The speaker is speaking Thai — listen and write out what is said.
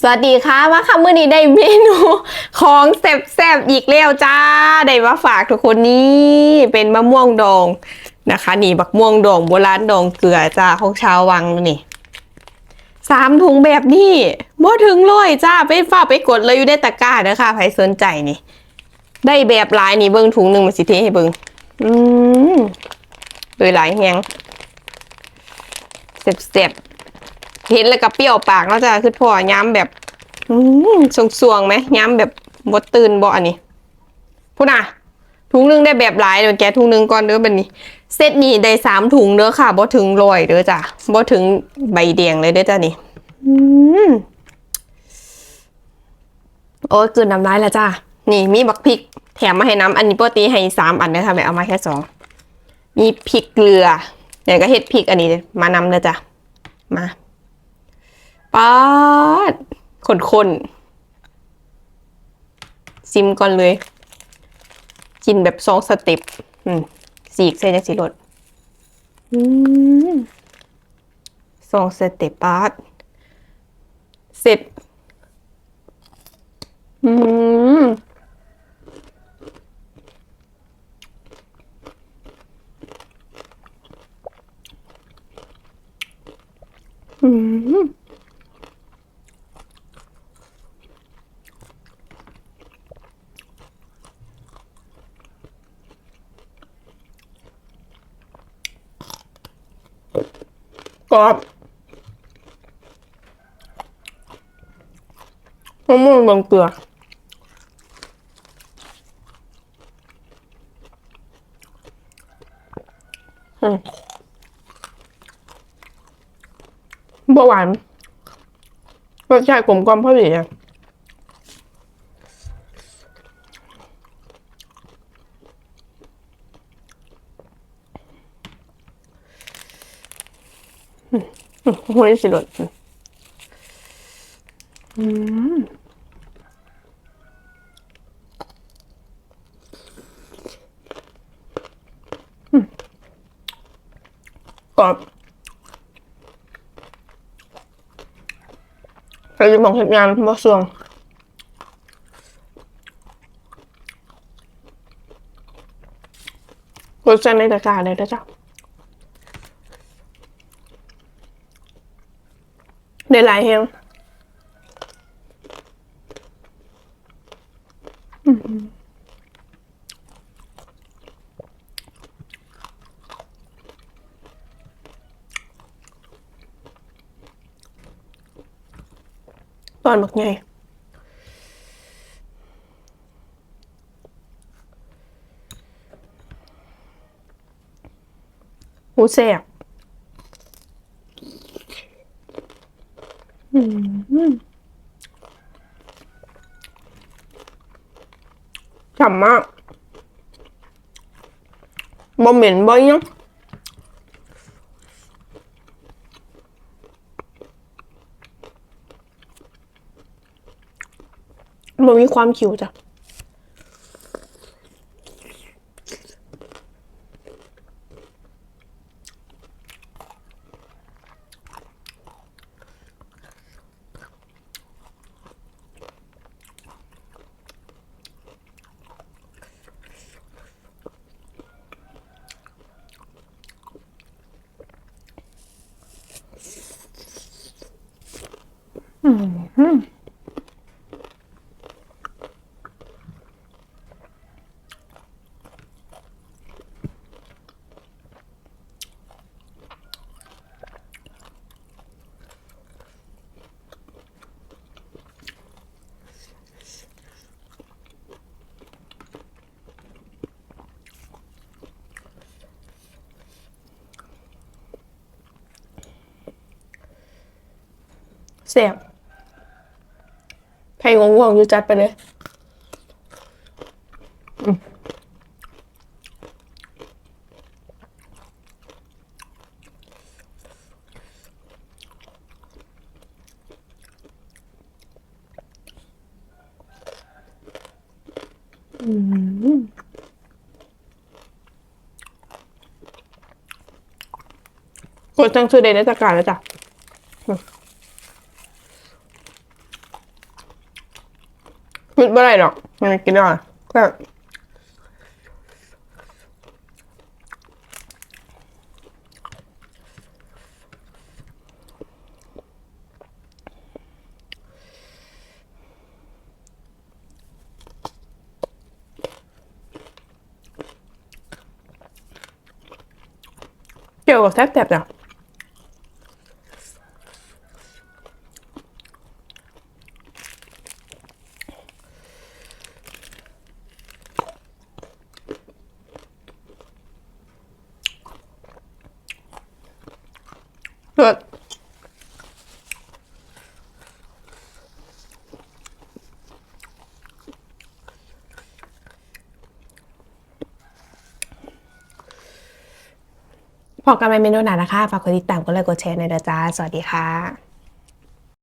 สวัสดีค่ะมาค่ะมื้อนี้ได้เมนูของแซ่บๆอีกแล้วจ้า ได้มาฝากทุกคนนี่เป็นมะม่วงดองนะคะนี่บักม่วงดองโบราณดองเกลือจ้าของชาววังนี่สามถุงแบบนี้บ่ถึงร้อยจ้าไปฝ้ากไปกดเลยอยู่ในตะกร้าเด้อค่ะใครสนใจนี่ ได้แบบหลายนี่เบิ่งถุงหนึ่งมาสิเทให้เบิ่งอืมโดยหลายแฮงเจ็บๆ เห็นแล้วก็เปรี้ยวปากเนาะจ้ะคือพอย้ำแบบอืมสวงๆไหมย้ำแบบบดตื่นบ่อันนี้พูดนะถุงนึงได้แบบหลายเดี๋ยวแกถุงนึงก่อนเด้อบันนี้เซตนี้ได้สามถุงเด้อค่ะบ่ถึงร้อยเด้อจ้ะบ่ถึงใบแดงเลยเด้อจ้ะนี่อโอ้ยกลืนน้ำลายแล้วจ้ะนี่มีบักพริก แถมมาให้น้ำอันนี้ปกติให้สามอันนะคะแบบเอามาแค่สองมีพริกเกลือเดี๋ยวก็เฮ็ดพริกอันนี้มานำเลยจ้ะมา ป๊าดคนๆซิมก่อนเลย กินแบบสองสเต็ปอืมสีกใส่จังสีรสอืมสองสเต็ปป๊าดเสร็จ อืมอืม กรอบมะม่วงบางเกลืออืมบหวานรสชาติกลมกล่อมพอดีอะ หัวสิรสอืมอืมกรอบใครจะมองเห็นงานมาส่วงกดแซนในตะกร้าเลยนะจ๊ะ ได้หลายแฮงอื้อหือตอนบักไงหูแสบ อืมฉ่ำมากบ่เหม็นบ่ยังบ่มีความขิวจ้ะ แสบ ใครงงๆอยู่จัดไปเลยอืมกดจังซื้อเดนในตะการแล้วจ้ะ พูดไม่ได้หรอกมันกินได้ก็เกี่ยวกับแซ่บๆจ้ะ เลิศพอกันในเมนูหนานะคะ ฝากกดติดตามกดไลค์กดแชร์ในอยเด้อจ้า สวัสดีค่ะ